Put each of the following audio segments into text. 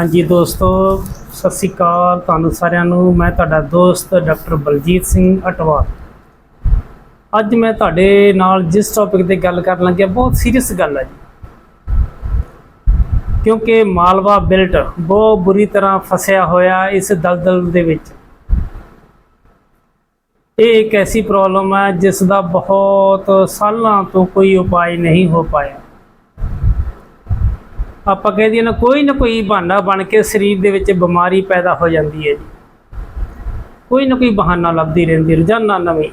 ਹਾਂਜੀ ਦੋਸਤੋ, ਸਤਿ ਸ੍ਰੀ ਅਕਾਲ ਤੁਹਾਨੂੰ ਸਾਰਿਆਂ ਨੂੰ। ਮੈਂ ਤੁਹਾਡਾ ਦੋਸਤ ਡਾਕਟਰ ਬਲਜੀਤ ਸਿੰਘ ਅਟਵਾਲ। ਅੱਜ ਮੈਂ ਤੁਹਾਡੇ ਨਾਲ ਜਿਸ ਟੌਪਿਕ ਤੇ ਗੱਲ ਕਰਨ ਲੱਗਿਆ, ਬਹੁਤ ਸੀਰੀਅਸ ਗੱਲ ਹੈ ਜੀ। ਕਿਉਂਕਿ ਮਾਲਵਾ ਬਿਲਟ ਬਹੁਤ ਬੁਰੀ ਤਰ੍ਹਾਂ ਫਸਿਆ ਹੋਇਆ ਇਸ ਦਲਦਲ ਦੇ ਵਿੱਚ। ਇਹ ਇੱਕ ਐਸੀ ਪ੍ਰੋਬਲਮ ਹੈ ਜਿਸ ਦਾ ਬਹੁਤ ਸਾਲਾਂ ਤੋਂ ਕੋਈ ਉਪਾਅ ਨਹੀਂ ਹੋ ਪਾਇਆ। ਆਪਾਂ ਕਹਿ ਦਈਏ ਨਾ, ਕੋਈ ਨਾ ਕੋਈ ਬਹਾਨਾ ਬਣ ਕੇ ਸਰੀਰ ਦੇ ਵਿੱਚ ਬਿਮਾਰੀ ਪੈਦਾ ਹੋ ਜਾਂਦੀ ਹੈ ਜੀ। ਕੋਈ ਨਾ ਕੋਈ ਬਹਾਨਾ ਲੱਭਦੀ ਰਹਿੰਦੀ, ਰੋਜ਼ਾਨਾ ਨਵੀਂ।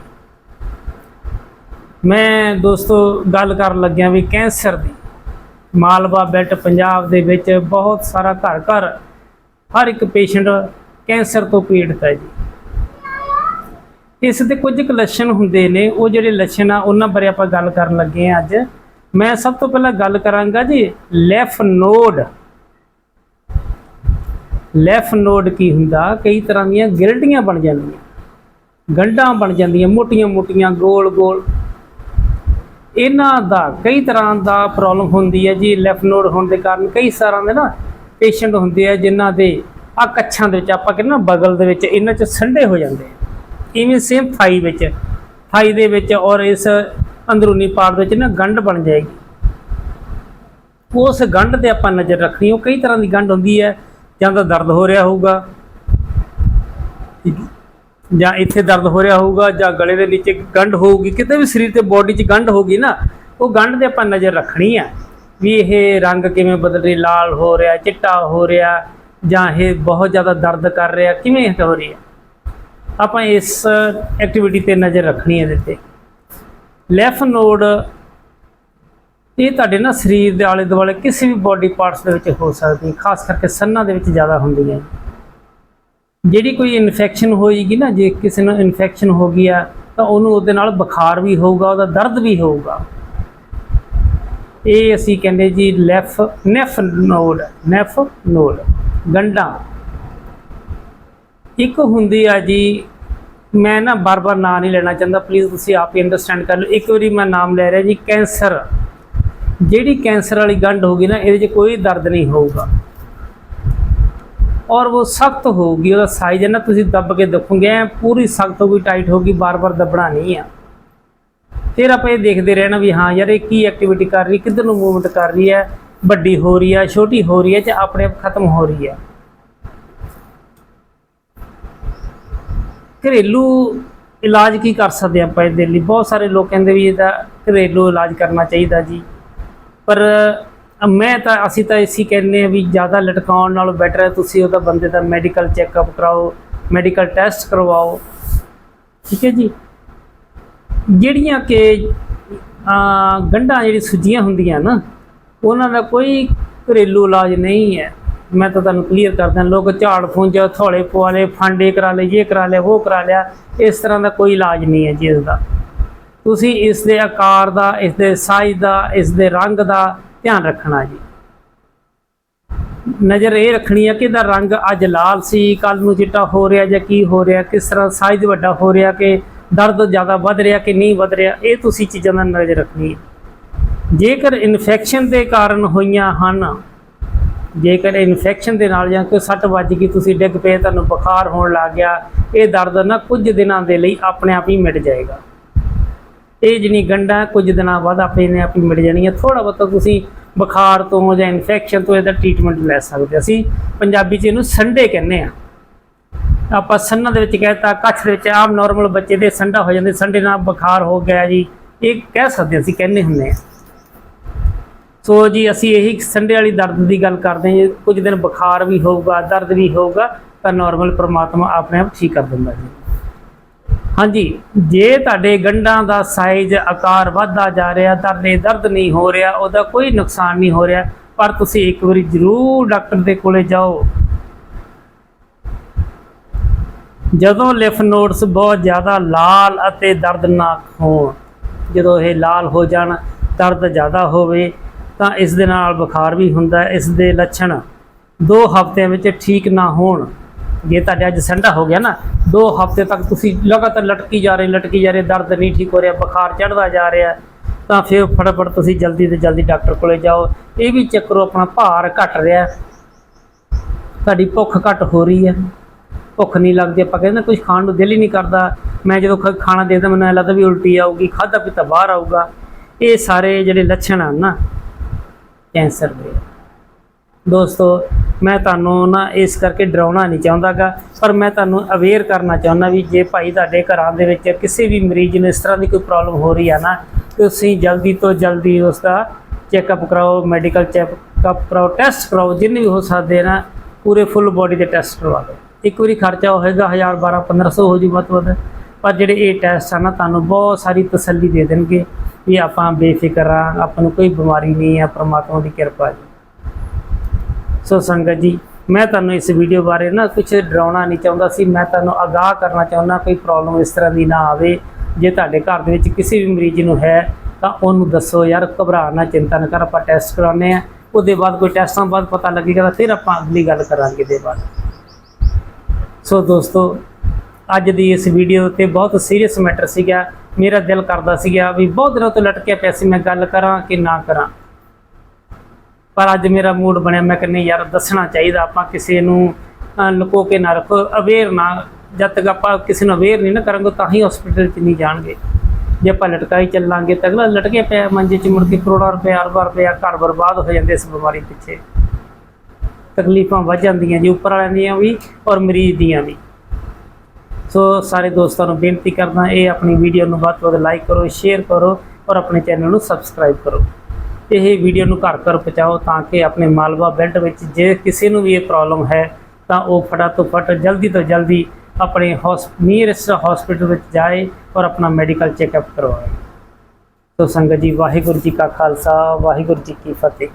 ਮੈਂ ਦੋਸਤੋ ਗੱਲ ਕਰਨ ਲੱਗਿਆ ਵੀ ਕੈਂਸਰ ਦੀ, ਮਾਲਵਾ ਬੈਲਟ ਪੰਜਾਬ ਦੇ ਵਿੱਚ ਬਹੁਤ ਸਾਰਾ ਘਰ ਘਰ ਹਰ ਇੱਕ ਪੇਸ਼ੈਂਟ ਕੈਂਸਰ ਤੋਂ ਪੀੜਤ ਹੈ ਜੀ। ਇਸ ਦੇ ਕੁਝ ਕੁ ਲੱਛਣ ਹੁੰਦੇ ਨੇ, ਉਹ ਜਿਹੜੇ ਲੱਛਣ ਆ, ਉਹਨਾਂ ਬਾਰੇ ਆਪਾਂ ਗੱਲ ਕਰਨ ਲੱਗੇ ਆ ਅੱਜ। ਮੈਂ ਸਭ ਤੋਂ ਪਹਿਲਾਂ ਗੱਲ ਕਰਾਂਗਾ ਜੀ ਲੈਫ ਨੋਡ ਲੈਫ ਨੋਡ ਕੀ ਹੁੰਦਾ? ਕਈ ਤਰ੍ਹਾਂ ਦੀਆਂ ਗਿਲਟੀਆਂ ਬਣ ਜਾਂਦੀਆਂ। ਗੰਢਾਂ ਬਣ ਜਾਂਦੀਆਂ ਮੋਟੀਆਂ-ਮੋਟੀਆਂ ਗੋਲ-ਗੋਲ ਇਹਨਾਂ ਦਾ ਕਈ ਤਰ੍ਹਾਂ ਦਾ ਪ੍ਰੋਬਲਮ ਹੁੰਦੀ ਹੈ ਜੀ ਲੈਫ ਨੋਡ ਹੋਣ ਦੇ ਕਾਰਨ। ਕਈ ਸਾਰਾਂ ਦੇ ਨਾ ਪੇਸ਼ੈਂਟ ਹੁੰਦੇ ਆ, ਜਿਨ੍ਹਾਂ ਦੇ ਆ ਕੱਛਾਂ ਦੇ ਵਿੱਚ, ਆਪਾਂ ਕਹਿੰਦੇ ਨਾ ਬਗਲ ਦੇ ਵਿੱਚ, ਇਹਨਾਂ 'ਚ ਸੰਡੇ ਹੋ ਜਾਂਦੇ ਆ। ਇਵੇਂ ਸੇਮ ਥਾਈ ਵਿੱਚ, ਥਾਈ ਦੇ ਵਿੱਚ ਔਰ ਇਸ ਅੰਦਰੂਨੀ ਪਾਰਟ ਵਿੱਚ ਨਾ ਗੰਢ ਬਣ ਜਾਏਗੀ। ਉਸ ਗੰਢ ਤੇ ਆਪਾਂ ਨਜ਼ਰ ਰੱਖਣੀ, ਉਹ ਕਈ ਤਰ੍ਹਾਂ ਦੀ ਗੰਢ ਹੁੰਦੀ ਹੈ, ਜਾਂ ਤਾਂ ਦਰਦ ਹੋ ਰਿਹਾ ਹੋਊਗਾ। ਜਾਂ ਇੱਥੇ ਦਰਦ ਹੋ ਰਿਹਾ ਹੋਊਗਾ, ਜਾਂ ਗਲੇ ਦੇ ਨੀਚੇ ਗੰਢ ਹੋਊਗੀ, ਕਿਤੇ ਵੀ ਸਰੀਰ ਤੇ ਬਾਡੀ 'ਚ ਗੰਢ ਹੋਗੀ ਨਾ, ਉਹ ਗੰਢ ਤੇ ਆਪਾਂ ਨਜ਼ਰ ਰੱਖਣੀ ਆ। ਵੀ ਇਹ ਰੰਗ ਕਿਵੇਂ ਬਦਲ ਰਿਹਾ, ਲਾਲ ਹੋ ਰਿਹਾ, ਚਿੱਟਾ ਹੋ ਰਿਹਾ, ਜਾਂ ਇਹ ਬਹੁਤ ਜ਼ਿਆਦਾ ਦਰਦ ਕਰ ਰਿਹਾ, ਕਿਵੇਂ ਹੋ ਰਹੀ ਹੈ। ਆਪਾਂ ਇਸ ਐਕਟੀਵਿਟੀ ਤੇ ਨਜ਼ਰ ਰੱਖਣੀ ਹੈ ਇਹਦੇ ਤੇ। ਲੈਫ ਨੋਡ ਇਹ ਤੁਹਾਡੇ ਨਾ ਸਰੀਰ ਦੇ ਆਲੇ ਦੁਆਲੇ ਕਿਸੇ ਵੀ ਬਾਡੀ ਪਾਰਟਸ ਦੇ ਵਿੱਚ ਹੋ ਸਕਦੀ ਹੈ, ਖਾਸ ਕਰਕੇ ਸੰਨਾਂ ਦੇ ਵਿੱਚ ਜ਼ਿਆਦਾ ਹੁੰਦੀ ਹੈ। ਜਿਹੜੀ ਕੋਈ ਇਨਫੈਕਸ਼ਨ ਹੋਏਗੀ ਨਾ, ਜੇ ਕਿਸੇ ਨੂੰ ਇਨਫੈਕਸ਼ਨ ਹੋ ਗਈ ਆ ਤਾਂ ਉਹਨੂੰ ਉਹਦੇ ਨਾਲ ਬੁਖਾਰ ਵੀ ਹੋਊਗਾ, ਉਹਦਾ ਦਰਦ ਵੀ ਹੋਊਗਾ। ਇਹ ਅਸੀਂ ਕਹਿੰਦੇ ਜੀ ਲੈਫ ਨੈਫ ਨੋਡ ਨੈਫ ਨੋਡ ਗੰਢਾਂ। ਇੱਕ ਹੁੰਦੀ ਆ ਜੀ ਮੈਂ ਨਾ ਬਾਰ-ਬਾਰ ਨਾਂ ਨਹੀਂ ਲੈਣਾ ਚਾਹੁੰਦਾ। ਪਲੀਜ਼ ਤੁਸੀਂ ਆਪ ਹੀ ਅੰਡਰਸਟੈਂਡ ਕਰ ਲਓ। ਇੱਕ ਵਾਰੀ ਮੈਂ ਨਾਮ ਲੈ ਰਿਹਾ ਜੀ, ਕੈਂਸਰ। ਜਿਹੜੀ ਕੈਂਸਰ ਵਾਲੀ ਗੰਢ ਹੋਗੀ ਨਾ, ਇਹਦੇ 'ਚ ਕੋਈ ਦਰਦ ਨਹੀਂ ਹੋਊਗਾ। ਔਰ ਉਹ ਸਖਤ ਹੋਊਗੀ, ਉਹਦਾ ਸਾਈਜ਼ ਹੈ ਨਾ, ਤੁਸੀਂ ਦੱਬ ਕੇ ਦੇਖੋਗੇ, ਐਂ ਪੂਰੀ ਸਖਤ ਹੋਊਗੀ ਟਾਈਟ ਹੋਊਗੀ, ਬਾਰ-ਬਾਰ ਦੱਬਣਾ ਨਹੀਂ ਆ। ਫਿਰ ਆਪਾਂ ਇਹ ਦੇਖਦੇ ਰਹਿਣਾ ਵੀ ਹਾਂ ਯਾਰ, ਇਹ ਕੀ ਐਕਟੀਵਿਟੀ ਕਰ ਰਹੀ ਕਿੱਧਰ ਨੂੰ ਮੂਵਮੈਂਟ ਕਰ ਰਹੀ ਹੈ, ਵੱਡੀ ਹੋ ਰਹੀ ਹੈ, ਛੋਟੀ ਹੋ ਰਹੀ ਹੈ, ਜਾਂ ਆਪਣੇ ਆਪ ਖਤਮ ਹੋ ਰਹੀ ਹੈ। ਘਰੇਲੂ ਇਲਾਜ ਕੀ ਕਰ ਸਕਦੇ ਆਪਾਂ ਇਹਦੇ ਲਈ? ਬਹੁਤ ਸਾਰੇ ਲੋਕ ਕਹਿੰਦੇ ਵੀ ਇਹਦਾ ਘਰੇਲੂ ਇਲਾਜ ਕਰਨਾ ਚਾਹੀਦਾ ਜੀ। ਪਰ ਮੈਂ ਤਾਂ, ਅਸੀਂ ਤਾਂ ਇਸੀ ਕਹਿੰਦੇ ਆ ਵੀ ਜ਼ਿਆਦਾ ਲਟਕਾਉਣ ਨਾਲੋਂ ਬੈਟਰ ਹੈ, ਤੁਸੀਂ ਉਹਦਾ ਬੰਦੇ ਦਾ ਮੈਡੀਕਲ ਚੈੱਕਅਪ ਕਰਾਓ ਮੈਡੀਕਲ ਟੈਸਟ ਕਰਵਾਓ। ਠੀਕ ਹੈ ਜੀ? ਜਿਹੜੀਆਂ ਕਿ ਗੰਢਾਂ ਜਿਹੜੀ ਸੁੱਜੀਆਂ ਹੁੰਦੀਆਂ ਨਾ, ਉਹਨਾਂ ਦਾ ਕੋਈ ਘਰੇਲੂ ਇਲਾਜ ਨਹੀਂ ਹੈ। ਮੈਂ ਤਾਂ ਤੁਹਾਨੂੰ ਕਲੀਅਰ ਕਰਦਾ ਲੋਕ ਝਾੜ ਫੁੰਜ ਥੋੜੇ ਪਵਾ ਲਏ ਫਾਂਡੇ ਕਰਾ ਲਏ, ਇਹ ਕਰਾ ਲਿਆ, ਉਹ ਕਰਾ ਲਿਆ, ਇਸ ਤਰ੍ਹਾਂ ਦਾ ਕੋਈ ਇਲਾਜ ਨਹੀਂ ਹੈ ਜੀ ਇਸ ਦਾ ਤੁਸੀਂ ਇਸ ਦੇ ਆਕਾਰ ਦਾ, ਇਸ ਦੇ ਸਾਈਜ਼ ਦਾ, ਇਸ ਦੇ ਰੰਗ ਦਾ ਧਿਆਨ ਰੱਖਣਾ ਜੀ। ਨਜ਼ਰ ਇਹ ਰੱਖਣੀ ਹੈ ਕਿ ਇਹਦਾ ਰੰਗ ਅੱਜ ਲਾਲ ਸੀ ਕੱਲ ਨੂੰ ਚਿੱਟਾ ਹੋ ਰਿਹਾ ਜਾਂ ਕੀ ਹੋ ਰਿਹਾ, ਕਿਸ ਤਰ੍ਹਾਂ ਸਾਈਜ਼ ਵੱਡਾ ਹੋ ਰਿਹਾ, ਕਿ ਦਰਦ ਜ਼ਿਆਦਾ ਵੱਧ ਰਿਹਾ ਕਿ ਨਹੀਂ ਵੱਧ ਰਿਹਾ, ਇਹ ਤੁਸੀਂ ਚੀਜ਼ਾਂ ਦਾ ਨਜ਼ਰ ਰੱਖਣੀ ਹੈ। ਜੇਕਰ ਇਨਫੈਕਸ਼ਨ ਦੇ ਕਾਰਨ ਹੋਈਆਂ ਹਨ ਜੇਕਰ ਇਨਫੈਕਸ਼ਨ ਦੇ ਨਾਲ ਜਾਂ ਕੋਈ ਸੱਟ ਵੱਜ ਗਈ, ਤੁਸੀਂ ਡਿੱਗ ਪਏ, ਤੁਹਾਨੂੰ ਬੁਖਾਰ ਹੋਣ ਲੱਗ ਗਿਆ, ਇਹ ਦਰਦ ਨਾ ਕੁਝ ਦਿਨਾਂ ਦੇ ਲਈ ਆਪਣੇ ਆਪ ਹੀ ਮਿਟ ਜਾਏਗਾ। ਇਹ ਜਿਹੜੀ ਗੰਢਾਂ, ਕੁਝ ਦਿਨਾਂ ਬਾਅਦ ਆਪਣੇ ਆਪ ਹੀ ਮਿਟ ਜਾਣੀਆਂ ਥੋੜਾ ਬਹੁਤਾ ਤੁਸੀਂ ਬੁਖਾਰ ਤੋਂ ਜਾਂ ਇਨਫੈਕਸ਼ਨ ਤੋਂ ਇਹਦਾ ਟ੍ਰੀਟਮੈਂਟ ਲੈ ਸਕਦੇ ਅਸੀਂ ਪੰਜਾਬੀ 'ਚ ਇਹਨੂੰ ਸੰਡੇ ਕਹਿੰਦੇ ਆ ਆਪਾਂ ਸੰਨਾਂ ਦੇ ਵਿੱਚ ਕਹਿਤਾ ਕੱਛ ਦੇ ਵਿੱਚ ਆਮ ਨਾਰਮਲ ਬੱਚੇ ਦੇ ਸੰਡਾ ਹੋ ਜਾਂਦੇ, ਸੰਡੇ ਨਾਲ ਬੁਖਾਰ ਹੋ ਗਿਆ ਜੀ। ਇਹ ਕਹਿ ਸਕਦੇ ਅਸੀਂ ਕਹਿੰਦੇ ਹੁੰਦੇ ਆ ਸੋ ਜੀ, ਅਸੀਂ ਇਹੀ ਸੰਡੇ ਵਾਲੀ ਦਰਦ ਦੀ ਗੱਲ ਕਰਦੇ ਹਾਂ ਕੁਝ ਦਿਨ ਬੁਖਾਰ ਵੀ ਹੋਊਗਾ, ਦਰਦ ਵੀ ਹੋਊਗਾ, ਤਾਂ ਨਾਰਮਲ ਪ੍ਰਮਾਤਮਾ ਆਪਣੇ ਆਪ ਠੀਕ ਕਰ ਦਿੰਦਾ ਜੀ। ਹਾਂਜੀ, ਜੇ ਤੁਹਾਡੇ ਗੰਢਾਂ ਦਾ ਸਾਈਜ਼ ਆਕਾਰ ਵੱਧਦਾ ਜਾ ਰਿਹਾ ਦਰਦੇ ਦਰਦ ਨਹੀਂ ਹੋ ਰਿਹਾ, ਉਹਦਾ ਕੋਈ ਨੁਕਸਾਨ ਨਹੀਂ ਹੋ ਰਿਹਾ, ਪਰ ਤੁਸੀਂ ਇੱਕ ਵਾਰੀ ਜ਼ਰੂਰ ਡਾਕਟਰ ਦੇ ਕੋਲੇ ਜਾਓ। ਜਦੋਂ ਲਿਫ ਨੋਡਸ ਬਹੁਤ ਜ਼ਿਆਦਾ ਲਾਲ ਅਤੇ ਦਰਦਨਾਕ ਹੋਣ, ਜਦੋਂ ਇਹ ਲਾਲ ਹੋ ਜਾਣ, ਦਰਦ ਜ਼ਿਆਦਾ ਹੋਵੇ ਤਾਂ ਇਸ ਦੇ ਨਾਲ ਬੁਖਾਰ ਵੀ ਹੁੰਦਾ ਹੈ। ਇਸ ਦੇ ਲੱਛਣ 2 ਹਫ਼ਤਿਆਂ ਵਿੱਚ ਠੀਕ ਨਾ ਹੋਣ। ਜੇ ਤੁਹਾਡੇ ਅੱਜ ਸੰਡਾ ਹੋ ਗਿਆ ਨਾ 2 ਹਫ਼ਤੇ ਤੱਕ ਤੁਸੀਂ ਲਗਾਤਾਰ ਲਟਕੀ ਜਾ ਰਹੇ, ਲਟਕੀ ਜਾ ਰਹੇ, ਦਰਦ ਨਹੀਂ ਠੀਕ ਹੋ ਰਿਹਾ, ਬੁਖਾਰ ਚੜਦਾ ਜਾ ਰਿਹਾ, ਤਾਂ ਫਿਰ ਫਟਾਫਟ ਤੁਸੀਂ ਜਲਦੀ ਤੋਂ ਜਲਦੀ ਡਾਕਟਰ ਕੋਲੇ ਜਾਓ। ਇਹ ਵੀ ਚੈੱਕ ਕਰੋ ਆਪਣਾ ਭਾਰ ਘਟ ਰਿਹਾ। ਤੁਹਾਡੀ ਭੁੱਖ ਘੱਟ ਹੋ ਰਹੀ ਹੈ। ਭੁੱਖ ਨਹੀਂ ਲੱਗਦੀ, ਆਪਾਂ ਕਹਿੰਦੇ ਕੁਝ ਖਾਣ ਨੂੰ ਦਿਲ ਹੀ ਨਹੀਂ ਕਰਦਾ। ਮੈਂ ਜਦੋਂ ਖਾਣਾ ਦੇਖਦਾ, ਮੈਨੂੰ ਲੱਗਦਾ ਵੀ ਉਲਟੀ ਆਊਗੀ ਖਾਦਾ ਪੀਤਾ ਬਾਹਰ ਆਊਗਾ। ਇਹ ਸਾਰੇ ਜਿਹੜੇ ਲੱਛਣ ਹਨ ਨਾ ਕੈਂਸਰ ਦੇ। ਦੋਸਤੋ, ਮੈਂ ਤੁਹਾਨੂੰ ਨਾ ਇਸ ਕਰਕੇ ਡਰਾਉਣਾ ਨਹੀਂ ਚਾਹੁੰਦਾਗਾ, ਪਰ ਮੈਂ ਤੁਹਾਨੂੰ ਅਵੇਅਰ ਕਰਨਾ ਚਾਹੁੰਦਾ ਵੀ ਜੇ ਭਾਈ ਤੁਹਾਡੇ ਘਰਾਂ ਦੇ ਵਿੱਚ ਕਿਸੇ ਵੀ ਮਰੀਜ਼ ਨੂੰ ਇਸ ਤਰ੍ਹਾਂ ਦੀ ਕੋਈ ਪ੍ਰੋਬਲਮ ਹੋ ਰਹੀ ਹੈ ਨਾ ਤੁਸੀਂ ਜਲਦੀ ਤੋਂ ਜਲਦੀ ਉਸ ਦਾ ਚੈੱਕਅਪ ਕਰਾਓ ਮੈਡੀਕਲ ਚੈੱਕਅਪ ਕਰਾਓ ਟੈਸਟ ਕਰਾਓ, ਜਿੰਨੇ ਵੀ ਹੋ ਸਕਦੇ ਨਾ, ਪੂਰੇ ਫੁੱਲ ਬੋਡੀ ਦੇ ਟੈਸਟ ਕਰਵਾ ਲਓ ਇੱਕ ਵਾਰੀ ਖਰਚਾ ਹੋਏਗਾ 1000 12 1500 ਹੋ ਜੂ ਵੱਧ ਤੋਂ ਵੱਧ, ਪਰ ਜਿਹੜੇ ਇਹ ਟੈਸਟ ਆ ਨਾ, ਤੁਹਾਨੂੰ ਬਹੁਤ ਸਾਰੀ ਤਸੱਲੀ ਦੇ ਦੇਣਗੇ। ਵੀ ਆਪਾਂ ਬੇਫਿਕਰ ਆ ਆਪਾਂ ਨੂੰ ਕੋਈ ਬਿਮਾਰੀ ਨਹੀਂ ਆ ਪ੍ਰਮਾਤਮਾ ਦੀ ਕਿਰਪਾ ਜੀ ਸੋ ਸੰਗਤ ਜੀ, ਮੈਂ ਤੁਹਾਨੂੰ ਇਸ ਵੀਡੀਓ ਬਾਰੇ ਨਾ ਕੁਝ ਡਰਾਉਣਾ ਨਹੀਂ ਚਾਹੁੰਦਾ ਸੀ, ਮੈਂ ਤੁਹਾਨੂੰ ਆਗਾਹ ਕਰਨਾ ਚਾਹੁੰਦਾ ਕੋਈ ਪ੍ਰੋਬਲਮ ਇਸ ਤਰ੍ਹਾਂ ਦੀ ਨਾ ਆਵੇ। ਜੇ ਤੁਹਾਡੇ ਘਰ ਦੇ ਵਿੱਚ ਕਿਸੇ ਵੀ ਮਰੀਜ਼ ਨੂੰ ਹੈ, ਤਾਂ ਉਹਨੂੰ ਦੱਸੋ ਯਾਰ, ਘਬਰਾ ਨਾ, ਚਿੰਤਾ ਨਾ ਕਰ, ਆਪਾਂ ਟੈਸਟ ਕਰਾਉਨੇ ਆ ਉਹਦੇ ਬਾਅਦ ਕੋਈ ਟੈਸਟਾਂ ਬਾਅਦ ਪਤਾ ਲੱਗੇਗਾ, ਤਾਂ ਫਿਰ ਆਪਾਂ ਅਗਲੀ ਗੱਲ ਕਰਾਂਗੇ ਦੇ ਬਾਅਦ। ਸੋ ਦੋਸਤੋ, ਅੱਜ ਦੀ ਇਸ ਵੀਡੀਓ ਤੇ ਬਹੁਤ ਸੀਰੀਅਸ ਮੈਟਰ ਸੀਗਾ। ਮੇਰਾ ਦਿਲ ਕਰਦਾ ਸੀਗਾ ਵੀ ਬਹੁਤ ਦਿਨਾਂ ਤੋਂ ਲਟਕਿਆ ਪਿਆ ਸੀ, ਮੈਂ ਗੱਲ ਕਰਾਂ ਕਿ ਨਾ ਕਰਾਂ। ਪਰ ਅੱਜ ਮੇਰਾ ਮੂਡ ਬਣਿਆ, ਮੈਂ ਕਹਿੰਨੀ ਯਾਰ, ਦੱਸਣਾ ਚਾਹੀਦਾ ਆਪਾਂ ਕਿਸੇ ਨੂੰ ਲੁਕੋ ਕੇ ਨਾ ਰੱਖੋ ਅਵੇਅਰ ਨਾ, ਜਦ ਤੱਕ ਆਪਾਂ ਕਿਸੇ ਨੂੰ ਅਵੇਅਰ ਨਹੀਂ ਨਾ ਕਰਾਂਗੇ, ਤਾਂ ਹੀ ਹਸਪੀਟਲ 'ਚ ਨਹੀਂ ਜਾਣਗੇ। ਜੇ ਆਪਾਂ ਲਟਕਾਈ ਚੱਲਾਂਗੇ ਤਾਂ ਅਗਲਾ ਲਟਕੇ ਪਿਆ ਮੰਜੇ 'ਚ ਮੁੜ ਕੇ ਕਰੋੜਾਂ ਰੁਪਏ ਅਰਬਾਂ ਰੁਪਏ, ਘਰ ਬਰਬਾਦ ਹੋ ਜਾਂਦੇ ਇਸ ਬਿਮਾਰੀ ਪਿੱਛੇ। ਤਕਲੀਫਾਂ ਵੱਧ ਜਾਂਦੀਆਂ ਜੀ, ਉੱਪਰ ਵਾਲਿਆਂ ਦੀਆਂ ਵੀ ਔਰ ਮਰੀਜ਼ ਦੀਆਂ ਵੀ। ਸੋ ਸਾਰੇ ਦੋਸਤਾਂ ਨੂੰ ਬੇਨਤੀ ਕਰਦਾ ਇਹ ਆਪਣੀ ਵੀਡੀਓ ਨੂੰ ਵੱਧ ਤੋਂ ਵੱਧ ਲਾਈਕ ਕਰੋ ਸ਼ੇਅਰ ਕਰੋ ਔਰ ਆਪਣੇ ਚੈਨਲ ਨੂੰ ਸਬਸਕ੍ਰਾਈਬ ਕਰੋ। ਇਹ ਵੀਡੀਓ ਨੂੰ ਘਰ ਘਰ ਪਹੁੰਚਾਓ ਤਾਂ ਕਿ ਆਪਣੇ ਮਾਲਵਾ ਬੈਲਟ ਵਿੱਚ ਜੇ ਕਿਸੇ ਨੂੰ ਵੀ ਇਹ ਪ੍ਰੋਬਲਮ ਹੈ ਤਾਂ ਉਹ ਫਟਾ ਤੋਂ ਫਟ ਜਲਦੀ ਤੋਂ ਜਲਦੀ ਆਪਣੇ ਨੀਅਰੈਸਟ ਹਸਪੀਟਲ ਵਿੱਚ ਜਾਏ ਔਰ ਆਪਣਾ ਮੈਡੀਕਲ ਚੈੱਕਅਪ ਕਰਵਾਏ। ਸੋ ਸੰਗਤ ਜੀ ਵਾਹਿਗੁਰੂ ਜੀ ਕਾ ਖਾਲਸਾ, ਵਾਹਿਗੁਰੂ ਜੀ ਕੀ ਫਤਿਹ।